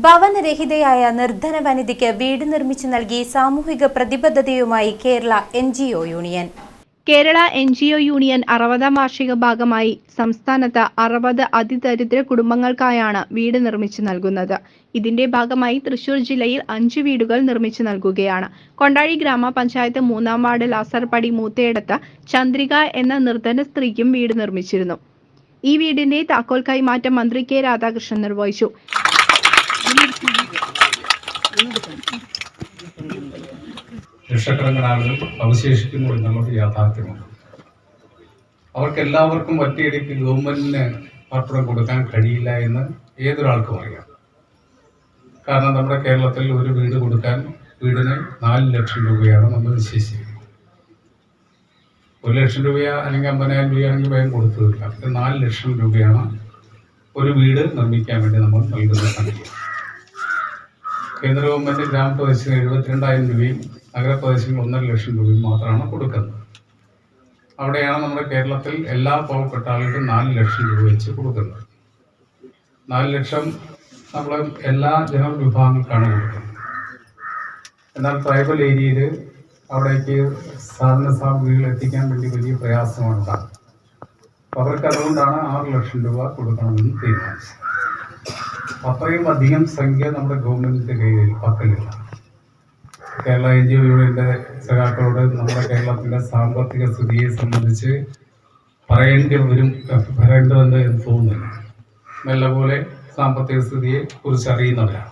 ഭവനരഹിതയായ നിർധന വനിതയ്ക്ക് വീട് നിർമ്മിച്ചു നൽകി സാമൂഹിക പ്രതിബദ്ധതയുമായി Kerala N union. Kerala N G O union അറുപതാം വാർഷിക ഭാഗമായി സംസ്ഥാനത്ത് അറുപത് അതിദരിദ്ര കുടുംബങ്ങൾക്കായാണ് വീട് നിർമ്മിച്ചു നൽകുന്നത്. ഇതിന്റെ ഭാഗമായി തൃശൂർ ജില്ലയിൽ അഞ്ച് വീടുകൾ നിർമ്മിച്ചു നൽകുകയാണ്. കൊണ്ടാഴി ഗ്രാമപഞ്ചായത്ത് മൂന്നാം വാർഡ് ലാസർപടി മൂത്തയിടത്ത് ചന്ദ്രിക എന്ന നിർധന സ്ത്രീക്കും വീട് നിർമ്മിച്ചിരുന്നു. ഈ വീടിന്റെ താക്കോൽ കൈമാറ്റം മന്ത്രി കെ രാധാകൃഷ്ണൻ നിർവഹിച്ചു. ലക്ഷക്കണക്കിന് ആളുകൾ അവശേഷിക്കുന്നു എന്നുള്ളത് യാഥാർത്ഥ്യമാണ്. അവർക്ക് എല്ലാവർക്കും ഒറ്റയടിക്ക് ഗവൺമെന്റിന് പാർപ്പിടം കൊടുക്കാൻ കഴിയില്ല എന്ന് ഏതൊരാൾക്കും അറിയാം. കാരണം നമ്മുടെ കേരളത്തിൽ ഒരു വീട് കൊടുക്കാൻ വീടിന് നാല് ലക്ഷം രൂപയാണ് നമ്മൾ നിശ്ചയിച്ചിരിക്കുന്നത് ഒരു ലക്ഷം രൂപ അല്ലെങ്കിൽ അമ്പതിനായിരം രൂപയാണെങ്കിൽ വേഗം കൊടുത്തു തീർക്കാം. നാല് ലക്ഷം രൂപയാണ് ഒരു വീട് നിർമ്മിക്കാൻ വേണ്ടി നമ്മൾ നൽകുന്ന സംഖ്യ. കേന്ദ്ര ഗവൺമെന്റ് ഗ്രാമപ്രദേശത്തിന് എഴുപത്തിരണ്ടായിരം രൂപയും നഗരപ്രദേശങ്ങൾ ഒന്നര ലക്ഷം രൂപയും മാത്രമാണ് കൊടുക്കുന്നത്. അവിടെയാണ് നമ്മുടെ കേരളത്തിൽ എല്ലാ പാവപ്പെട്ട ആളുകൾക്കും നാല് ലക്ഷം രൂപ വെച്ച് കൊടുക്കുന്നത്. നാല് ലക്ഷം നമ്മൾ എല്ലാ ജനവിഭാഗങ്ങൾക്കാണ് കൊടുക്കുന്നത്. എന്നാൽ ട്രൈബൽ ഏരിയയിൽ അവിടേക്ക് സാധന സാമഗ്രികൾ എത്തിക്കാൻ വേണ്ടി വലിയ പ്രയാസമാണ്. ഉണ്ടാകുന്നത് അവർക്ക് അതുകൊണ്ടാണ് ആറ് ലക്ഷം രൂപ കൊടുക്കണമെന്ന് തീരുമാനിച്ചത്. അത്രയും അധികം സംഖ്യ നമ്മുടെ ഗവൺമെന്റിന്റെ കയ്യിൽ പക്കലില്ല. കേരള എൻ ജി ഒയുടെ സഖാക്കളോട് നമ്മുടെ കേരളത്തിന്റെ സാമ്പത്തിക സ്ഥിതിയെ സംബന്ധിച്ച് പറയേണ്ടി വരും പറയേണ്ടതുണ്ട് എന്ന് തോന്നുന്നില്ല. നല്ല പോലെ സാമ്പത്തിക സ്ഥിതിയെ കുറിച്ച് അറിയുന്നവരാണ്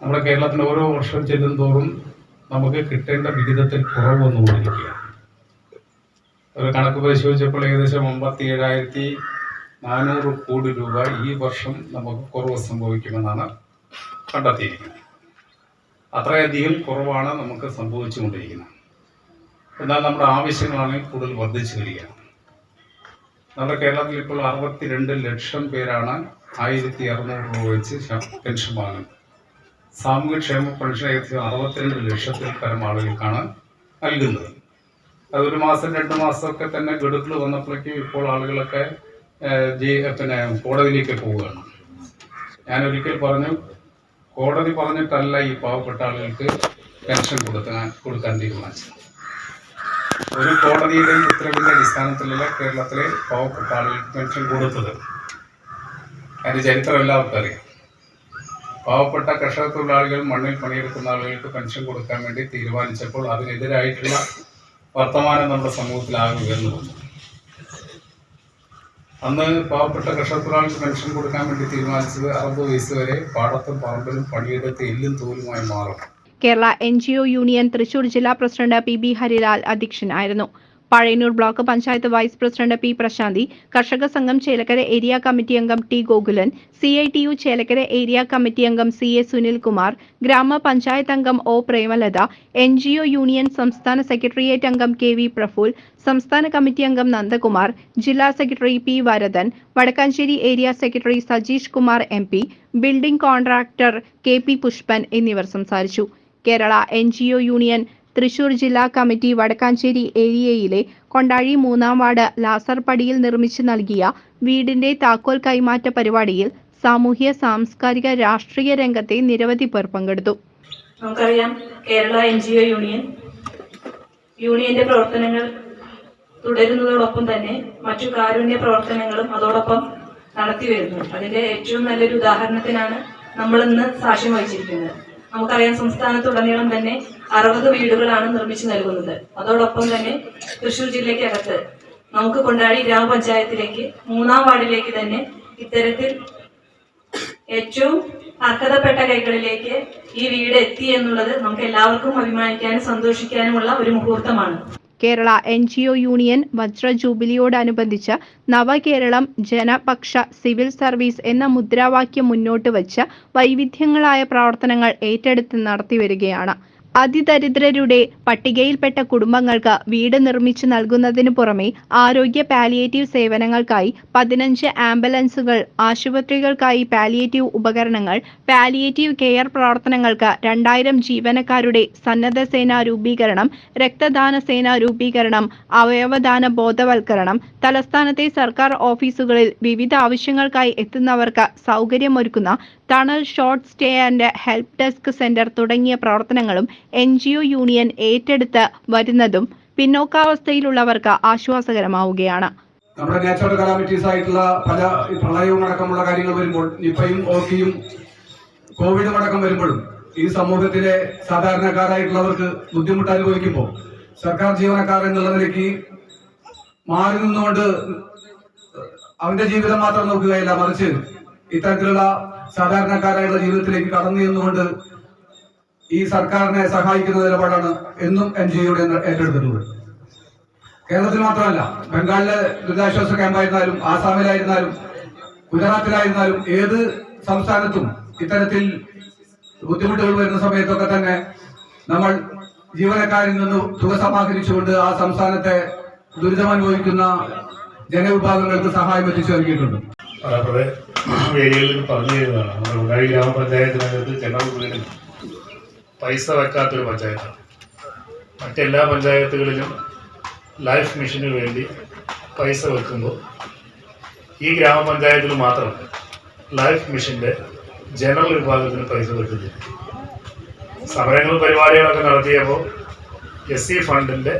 നമ്മുടെ കേരളത്തിന് ഓരോ വർഷം ചെല്ലും തോറും നമുക്ക് കിട്ടേണ്ട വിഹിതത്തിൽ കുറവ് വന്നുകൊണ്ടിരിക്കുകയാണ് ഒരു കണക്ക് പരിശോധിച്ചപ്പോൾ ഏകദേശം അമ്പത്തി ഏഴായിരത്തി നാനൂറ് കോടി രൂപ ഈ വർഷം നമുക്ക് കുറവ് സംഭവിക്കുമെന്നാണ് കണ്ടെത്തിയിരിക്കുന്നത്. അത്രയധികം കുറവാണ് നമുക്ക് സംഭവിച്ചുകൊണ്ടിരിക്കുന്നത്. എന്നാൽ നമ്മുടെ ആവശ്യങ്ങളാണെങ്കിൽ കൂടുതൽ വർദ്ധിച്ചു വരികയാണ്. നമ്മുടെ കേരളത്തിൽ ഇപ്പോൾ അറുപത്തിരണ്ട് ലക്ഷം പേരാണ് ആയിരത്തി അറുന്നൂറ് രൂപ വെച്ച് പെൻഷൻ വാങ്ങുന്നത്. സാമൂഹ്യക്ഷേമ പെൻഷൻ ഏകദേശം അറുപത്തിരണ്ട് ലക്ഷത്തിൽ പരം ആളുകൾക്കാണ് നൽകുന്നത്. അത് ഒരു മാസം രണ്ട് മാസമൊക്കെ തന്നെ ഗഡുക്കൾ വന്നപ്പോഴേക്കും ഇപ്പോൾ ആളുകളൊക്കെ പിന്നെ കോടതിയിലേക്ക് പോവുകയാണ്. ഞാൻ ഒരിക്കൽ പറഞ്ഞു കോടതി പറഞ്ഞിട്ടല്ല ഈ പാവപ്പെട്ട ആളുകൾക്ക് പെൻഷൻ കൊടുക്കാൻ കൊടുക്കാൻ തീരുമാനിച്ചത്. ഒരു കോടതിയുടെ ഉത്തരവിന്റെ അടിസ്ഥാനത്തിലല്ല കേരളത്തിലെ പാവപ്പെട്ട ആളുകൾക്ക് പെൻഷൻ കൊടുത്തത്. അതിന്റെ ചരിത്രം എല്ലാവർക്കും അറിയാം. പാവപ്പെട്ട കർഷക തൊഴിലാളികൾ മണ്ണിൽ പണിയെടുക്കുന്ന ആളുകൾക്ക് പെൻഷൻ കൊടുക്കാൻ വേണ്ടി തീരുമാനിച്ചപ്പോൾ അതിനെതിരായിട്ടുള്ള വർത്തമാനം നമ്മുടെ സമൂഹത്തിൽ ആകെ ഉയർന്നു അന്ന് പാവപ്പെട്ട കർഷക തൊഴിലാളികൾക്ക് പെൻഷൻ കൊടുക്കാൻ വേണ്ടി തീരുമാനിച്ചത് അറുപത് വയസ്സ് വരെ പാടത്തും പറമ്പിലും പണിയെടുത്ത് എല്ലും തോലുമായി മാറും. Kerala N O union Thrissur ജില്ലാ പ്രസിഡന്റ് പി ബി ഹരിലാൽ അധ്യക്ഷനായിരുന്നു. Pazhayannur block panchayat vice president P Prashanthi കർഷക സംഘം ചേലക്കര ഏരിയ കമ്മിറ്റി അംഗം T Gokulan C I T U Chelakkara area committee അംഗം സി എ സുനിൽകുമാർ ഗ്രാമപഞ്ചായത്ത് അംഗം O Premalatha N G O union സംസ്ഥാന secretariat അംഗം കെ വി പ്രഫുൽ സംസ്ഥാന കമ്മിറ്റി അംഗം നന്ദകുമാർ ജില്ലാ secretary P Varadan Vadakkanchery area secretary Sajeesh Kumar M P building contractor K P Pushpan എന്നിവർ സംസാരിച്ചു. കേരള എൻ യൂണിയൻ തൃശൂർ ജില്ലാ കമ്മിറ്റി വടക്കാഞ്ചേരി ഏരിയയിലെ കൊണ്ടാഴി മൂന്നാം വാർഡ് ലാസർപടിയിൽ നിർമ്മിച്ചു നൽകിയ വീടിന്റെ താക്കോൽ കൈമാറ്റ പരിപാടിയിൽ സാമൂഹ്യ സാംസ്കാരിക രാഷ്ട്രീയ രംഗത്തെ നിരവധി പേർ പങ്കെടുത്തു. നമുക്കറിയാം Kerala N G O union. യൂണിയന്റെ പ്രവർത്തനങ്ങൾ തുടരുന്നതോടൊപ്പം തന്നെ മറ്റു കാരുണ്യ പ്രവർത്തനങ്ങളും അതോടൊപ്പം നടത്തി വരുന്നു അതിന്റെ ഏറ്റവും നല്ലൊരു ഉദാഹരണത്തിനാണ് നമ്മൾ ഇന്ന് സാക്ഷ്യം വഹിച്ചിരിക്കുന്നത്. നമുക്കറിയാം സംസ്ഥാനത്തുടനീളം തന്നെ അറുപത് വീടുകളാണ് നിർമ്മിച്ചു നൽകുന്നത്. അതോടൊപ്പം തന്നെ തൃശൂർ ജില്ലയ്ക്കകത്ത് നമുക്ക് കൊണ്ടാടി ഗ്രാമപഞ്ചായത്തിലേക്ക് മൂന്നാം വാർഡിലേക്ക് തന്നെ ഇത്തരത്തിൽ ഏറ്റവും അർഹതപ്പെട്ട കൈകളിലേക്ക് ഈ വീട് എത്തി എന്നുള്ളത് നമുക്ക് എല്ലാവർക്കും അഭിമാനിക്കാനും സന്തോഷിക്കാനുമുള്ള ഒരു മുഹൂർത്തമാണ്. Kerala N G O union വജ്ര ജൂബിലിയോടനുബന്ധിച്ച് നവകേരളം ജനപക്ഷ സിവിൽ സർവീസ് എന്ന മുദ്രാവാക്യം മുന്നോട്ട് വച്ച് വൈവിധ്യങ്ങളായ പ്രവർത്തനങ്ങൾ ഏറ്റെടുത്ത് നടത്തിവരികയാണ്. അതിദരിദ്രരുടെ പട്ടികയിൽപ്പെട്ട കുടുംബങ്ങൾക്ക് വീട് നിർമ്മിച്ചു നൽകുന്നതിനു പുറമെ ആരോഗ്യ പാലിയേറ്റീവ് സേവനങ്ങൾക്കായി പതിനഞ്ച് ആംബുലൻസുകൾ ആശുപത്രികൾക്കായി പാലിയേറ്റീവ് ഉപകരണങ്ങൾ പാലിയേറ്റീവ് കെയർ പ്രവർത്തനങ്ങൾക്ക് രണ്ടായിരം ജീവനക്കാരുടെ സന്നദ്ധ സേനാ രൂപീകരണം രക്തദാന സേനാ രൂപീകരണം അവയവദാന ബോധവൽക്കരണം തലസ്ഥാനത്തെ സർക്കാർ ഓഫീസുകളിൽ വിവിധ ആവശ്യങ്ങൾക്കായി എത്തുന്നവർക്ക് സൗകര്യമൊരുക്കുന്ന Thanal short stay and help desk centre തുടങ്ങിയ പ്രവർത്തനങ്ങളും എൻ യൂണിയൻ ഏറ്റെടുത്ത് വരുന്നതും പിന്നോക്കാവസ്ഥയിലുള്ളവർക്ക് ആശ്വാസകരമാവുകയാണ്. നമ്മുടെ നാച്ചുറൽ കലാമിറ്റീസ് ആയിട്ടുള്ള പല പ്രളയവും അടക്കമുള്ള കാര്യങ്ങൾ വരുമ്പോൾ നിപ്പയും ഓക്കിയും കോവിഡും അടക്കം വരുമ്പോഴും ഈ സമൂഹത്തിലെ സാധാരണക്കാരായിട്ടുള്ളവർക്ക് ബുദ്ധിമുട്ട് അനുഭവിക്കുമ്പോൾ സർക്കാർ ജീവനക്കാർ എന്നുള്ള നിലയ്ക്ക് മാറി നിന്നുകൊണ്ട് അവന്റെ ജീവിതം മാത്രം നോക്കുകയല്ല മറിച്ച് ഇത്തരത്തിലുള്ള സാധാരണക്കാരായുള്ള ജീവിതത്തിലേക്ക് കടന്നു ചെന്നുകൊണ്ട് ഈ സർക്കാരിനെ സഹായിക്കുന്ന നിലപാടാണ് എന്നും എൻ ജി ഒയുടെ ഏറ്റെടുത്തിട്ടുള്ളത്. കേരളത്തിൽ മാത്രമല്ല ബംഗാളിലെ ദുരിതാശ്വാസ ക്യാമ്പായിരുന്നാലും ആസാമിലായിരുന്നാലും ഗുജറാത്തിലായിരുന്നാലും ഏത് സംസ്ഥാനത്തും ഇത്തരത്തിൽ ബുദ്ധിമുട്ടുകൾ വരുന്ന സമയത്തൊക്കെ തന്നെ നമ്മൾ ജീവനക്കാരിൽ നിന്ന് തുക സമാഹരിച്ചുകൊണ്ട് ആ സംസ്ഥാനത്തെ ദുരിതമനുഭവിക്കുന്ന ജനവിഭാഗങ്ങൾക്ക് സഹായം എത്തിച്ചു നൽകിയിട്ടുണ്ട്. ഏരിയകളിൽ പറഞ്ഞു തരുന്നതാണ് നമ്മുടെ ഗ്രാമപഞ്ചായത്തിനകത്ത് ചെണ്ണ പൈസ വെക്കാത്തൊരു പഞ്ചായത്താണ്. മറ്റെല്ലാ പഞ്ചായത്തുകളിലും ലൈഫ് മിഷന് വേണ്ടി പൈസ വെക്കുമ്പോൾ ഈ ഗ്രാമപഞ്ചായത്തിൽ മാത്രം ലൈഫ് മിഷന്റെ ജനറൽ വിഭാഗത്തിന് പൈസ വെക്കുന്നില്ല. സമരങ്ങൾ പരിപാടികളൊക്കെ നടത്തിയപ്പോൾ എസ് സി ഫണ്ടിന്റെ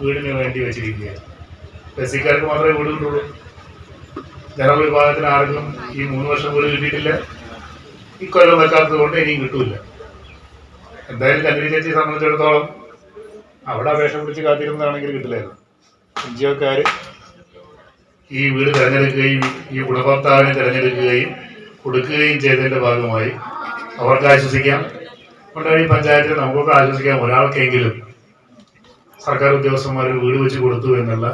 വീടിന് വേണ്ടി വെച്ചിരിക്കുകയാണ്. എസ് സിക്കാർക്ക് മാത്രമേ വീട് കിട്ടുള്ളൂ ജനറൽ വിഭാഗത്തിന് ആർക്കും ഈ മൂന്ന് വർഷം വീട് കിട്ടിയിട്ടില്ല. ഇക്കൊല്ലം വെക്കാത്തത് കൊണ്ട് ഇനിയും കിട്ടൂല എന്തായാലും കന്നി ചേച്ചിയെ സംബന്ധിച്ചിടത്തോളം അവിടെ അപേക്ഷ പിടിച്ച് കാത്തിരുന്നതാണെങ്കിൽ കിട്ടില്ലായിരുന്നു. എൻ ജി ഒക്കാർ ഈ വീട് തിരഞ്ഞെടുക്കുകയും ഈ ഗുണഭോക്താവിനെ തിരഞ്ഞെടുക്കുകയും കൊടുക്കുകയും ചെയ്തതിന്റെ ഭാഗമായി അവർക്ക് ആശ്വസിക്കാം. കൊണ്ടാണ് ഈ പഞ്ചായത്തിൽ നമുക്കൊക്കെ ആശ്വസിക്കാം. ഒരാൾക്കെങ്കിലും സർക്കാർ ഉദ്യോഗസ്ഥന്മാർ വീട് വെച്ച് കൊടുത്തു എന്നുള്ള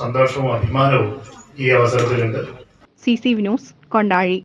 സന്തോഷവും അഭിമാനവും ഈ അവസരത്തിലുണ്ട്. C C Vinos Kondazhi.